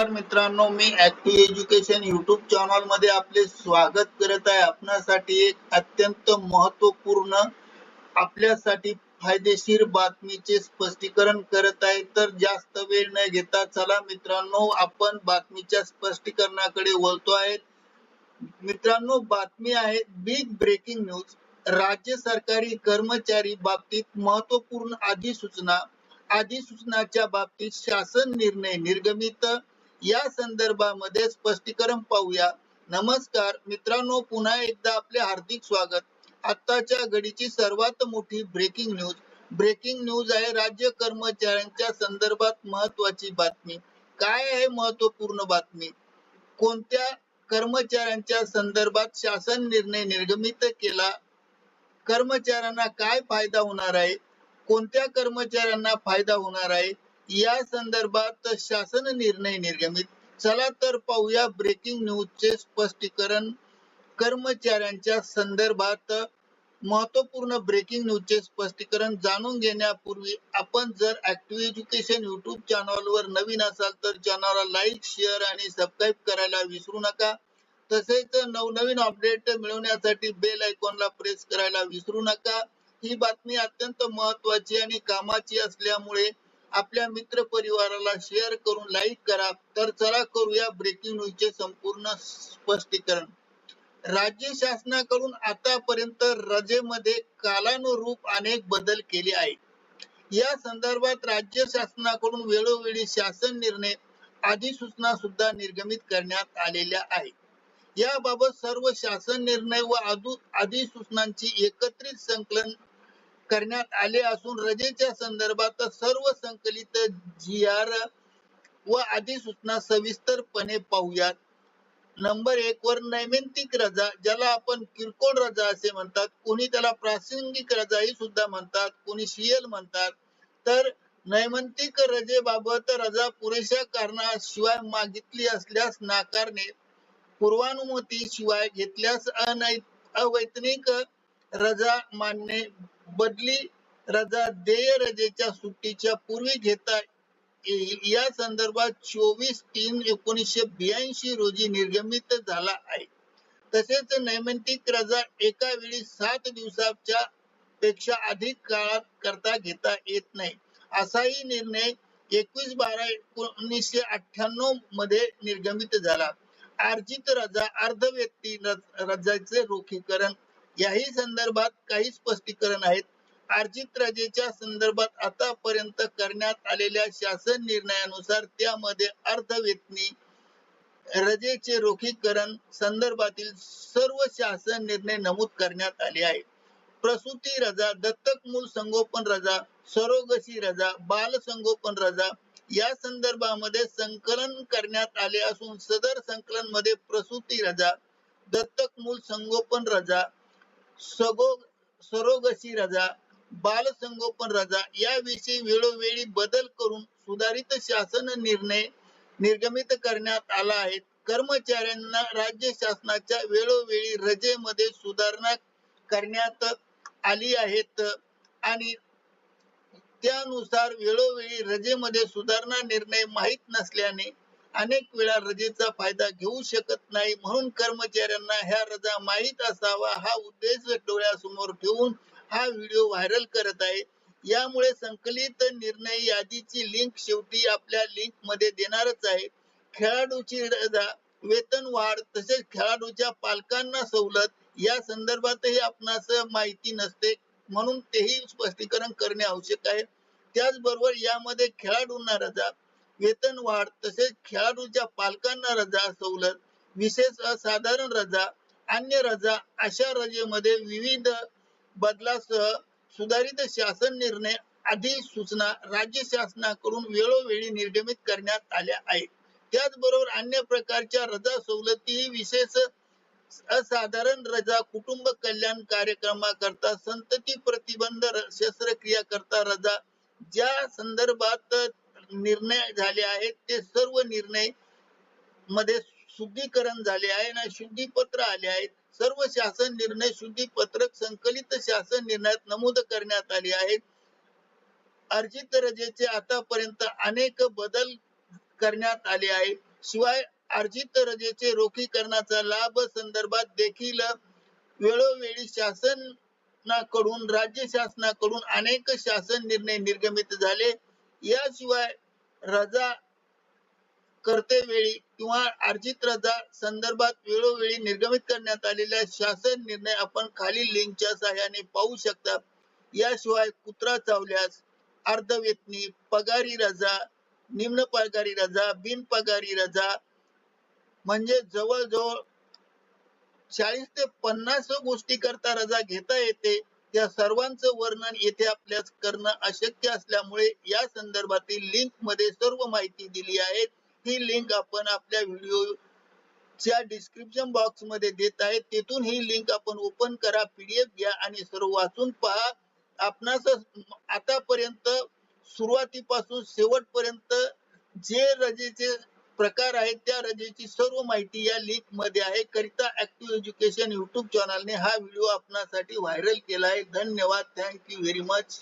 नमस्कार मित्रांनो मी ऍक्टिव्ह एज्युकेशन युट्यूब चॅनलमध्ये आपले स्वागत करत आहे. आपणासाठी एक अत्यंत महत्त्वपूर्ण आपल्यासाठी फायदेशीर बातमीचे स्पष्टीकरण करत आहे. तर जास्त वेळ न घेता चला मित्रांनो आपण बातमीच्या स्पष्टीकरणाकडे वळतो आहे. मित्रांनो बातमी आहे बिग ब्रेकिंग न्यूज राज्य सरकारी कर्मचारी बाबतीत महत्त्वपूर्ण अधिसूचना. अधिसूचनाच्या बाबतीत शासन निर्णय निर्गमित. या संदर्भामध्ये स्पष्टीकरण पाहूया. नमस्कार मित्रांनो पुन्हा एकदा आपले हार्दिक स्वागत. आत्ताच्या घडीची सर्वात मोठी ब्रेकिंग न्यूज ब्रेकिंग न्यूज आहे राज्य कर्मचाऱ्यांच्या संदर्भात महत्वाची बातमी. काय आहे महत्त्वपूर्ण बातमी? कोणत्या कर्मचाऱ्यांच्या संदर्भात शासन निर्णय निर्गमित केला? कर्मचाऱ्यांना काय फायदा होणार आहे? कोणत्या कर्मचाऱ्यांना फायदा होणार आहे? या संदर्भात शासन निर्णय निर्गमित. चला तर पाहूया ब्रेकिंग न्यूजचे स्पष्टीकरण. कर्मचाऱ्यांच्या संदर्भात महत्त्वपूर्ण ब्रेकिंग न्यूजचे स्पष्टीकरण जाणून घेण्यापूर्वी आपण जर ऍक्टिव्ह एज्युकेशन युट्यूब चॅनलवर नवीन असाल तर चॅनलला लाईक शेअर आणि सबस्क्राईब करायला विसरू नका. तसेच नवनवीन अपडेट मिळवण्यासाठी बेल आयकॉनला प्रेस करायला विसरू नका. ही बातमी अत्यंत महत्वाची आणि कामाची असल्यामुळे आपल्या मित्र परिवाराला शेअर करून लाईक करा. तर चला करूया ब्रेकिंग न्यूजचे संपूर्ण स्पष्टीकरण. राज्य शासनाकडून आतापर्यंत रजेमध्ये कालानुरूप अनेक बदल केले आहेत. या संदर्भात राज्य शासनाकडून वेळोवेळी शासन निर्णय अधिसूचना सुद्धा निर्गमित करण्यात आलेल्या आहेत. याबाबत सर्व शासन निर्णय व अधिसूचनांची एकत्रित संकलन करण्यात आले असून रजेच्या संदर्भात सर्व संकलित जी आर व अधिसूचना सविस्तरपणे पाहूयात. नंबर एक वर नैमित्तिक रजा ज्याला आपण किरकोळ रजा असे म्हणतात. कोणी त्याला प्रासंगिक रजाही सुद्धा म्हणतात कोणी शियल म्हणतात. तर नैमित्तिक रजेबाबत रजा पुरेशा कारणाशिवाय मागितली असल्यास नाकारणे पूर्वानुमती शिवाय घेतल्यास अनै अवैतनिक रजा मानणे बदली रजा देय रजेच्या सुट्टीच्या पूर्वी घेता येईल या संदर्भात चोवीस तीन एकोणीसशे ब्याऐंशी रोजी निर्गमित झाला आहे. तसेच नैमित्तिक रजा एका वेळी सात दिवसाच्या पेक्षा अधिक काळात करता घेता येत नाही. असाही निर्णय एकवीस बारा एकोणीसशे अठ्ठ्याण्णवमध्ये निर्गमित झाला. अर्जित रजा अर्धव्यक्ती रजाचे रोखीकरण याही संदर्भात काही स्पष्टीकरण आहेत. अर्जित राजेच्या संदर्भात आतापर्यंत करण्यात आलेल्या शासन निर्णयानुसार त्यामध्ये अर्धवेतनी रजेचे रोखीकरण संदर्भातील सर्व शासन निर्णय नमूद करण्यात आले आहे प्रसूती रजा दत्तक मूल संगोपन रजा सरोगसी रजा बाल संगोपन रजा या संदर्भामध्ये संकलन करण्यात आले असून सदर संकलनमध्ये प्रसूती रजा दत्तक मूल संगोपन रजा सगो सरोगसी रजा बालसंगोपन रजा याविषयी वेळोवेळी बदल करून सुधारित शासन निर्णय निर्गमित करण्यात आला आहे. कर्मचाऱ्यांना राज्य शासनाच्या वेळोवेळी रजेमध्ये सुधारणा करण्यात आली आहेत आणि त्यानुसार वेळोवेळी रजेमध्ये सुधारणा निर्णय माहीत नसल्याने अनेक वेळा रजेचा फायदा घेऊ शकत नाही म्हणून कर्मचाऱ्यांना ह्या रजा माहीत असावा हा उद्देश डोळ्यासमोर ठेवून हा व्हिडिओ व्हायरल करत आहे. यामुळे संकलित निर्णय यादीची लिंक शेवटी आपल्या लिंकमध्ये देणारच आहे. खेळाडूची रजा वेतन वाढ तसेच खेळाडूच्या पालकांना सवलत या संदर्भातही आपणास माहिती नसते म्हणून तेही स्पष्टीकरण करणे आवश्यक आहे. त्याचबरोबर यामध्ये खेळाडूंना रजा वेतन वाढ तसेच खेळाडूच्या पालकांना रजा सवलत विशेष असाधारण रजा अन्य रजा अशा रजेमध्ये विविध बदलासह सुधारित शासन निर्णय अधिसूचना राज्य शासनाकडून वेळोवेळी निर्गमित करण्यात आल्या आहेत. त्याचबरोबर अन्य प्रकारच्या रजा सवलती विशेष असाधारण रजा कुटुंब कल्याण कार्यक्रमाकरता संतती प्रतिबंध शस्त्रक्रिया करता रजा ज्या संदर्भात निर्णय झाले आहेत ते सर्व निर्णयमध्ये शुद्धीकरण झाले आहे आणि शुद्धीपत्र आले आहेत. सर्व शासन निर्णय शुद्धीपत्रक संकलित शासन निर्णयात नमूद करण्यात आले आहेत. अर्जित रजेचे आतापर्यंत अनेक बदल करण्यात आले आहे शिवाय अर्जित रजेचे रोखीकरणाचा लाभ संदर्भात देखील वेळोवेळी शासनाकडून राज्य शासनाकडून अनेक शासन निर्णय निर्गमित झाले. याशिवाय रजा करतेवेळी किंवा अर्जित रजा संदर्भात वेळोवेळी निर्गमित करण्यात आलेल्या शासन निर्णय आपण खालील लिंकच्या सहाय्याने पाहू शकता. याशिवाय कुत्रा चावल्यास अर्धवेतनी पगारी रजा निम्न पगारी रजा बिन पगारी रजा म्हणजे जवळजवळ चाळीस ते पन्नास गोष्टी करता रजा घेता येते. त्या सर्वांचं वर्णन येथे आपल्यास करणं अशक्य असल्यामुळे या संदर्भातील लिंकमध्ये सर्व माहिती दिली आहे. ही लिंक आपण आपल्या व्हिडिओ च्या डिस्क्रिप्शन बॉक्समध्ये देत आहे. तेथून ही लिंक आपण ओपन करा पीडीएफ घ्या आणि सर्व वाचून पहा. आपणास आतापर्यंत सुरुवातीपासून शेवटपर्यंत जे रजेचे प्रकार आहेत. त्या रजेची सर्व माहिती या लिंकमध्ये आहे. करिता ऍक्टिव्ह एज्युकेशन युट्यूब चॅनलने हा व्हिडिओ आपणासाठी व्हायरल केला आहे. धन्यवाद. Thank you very much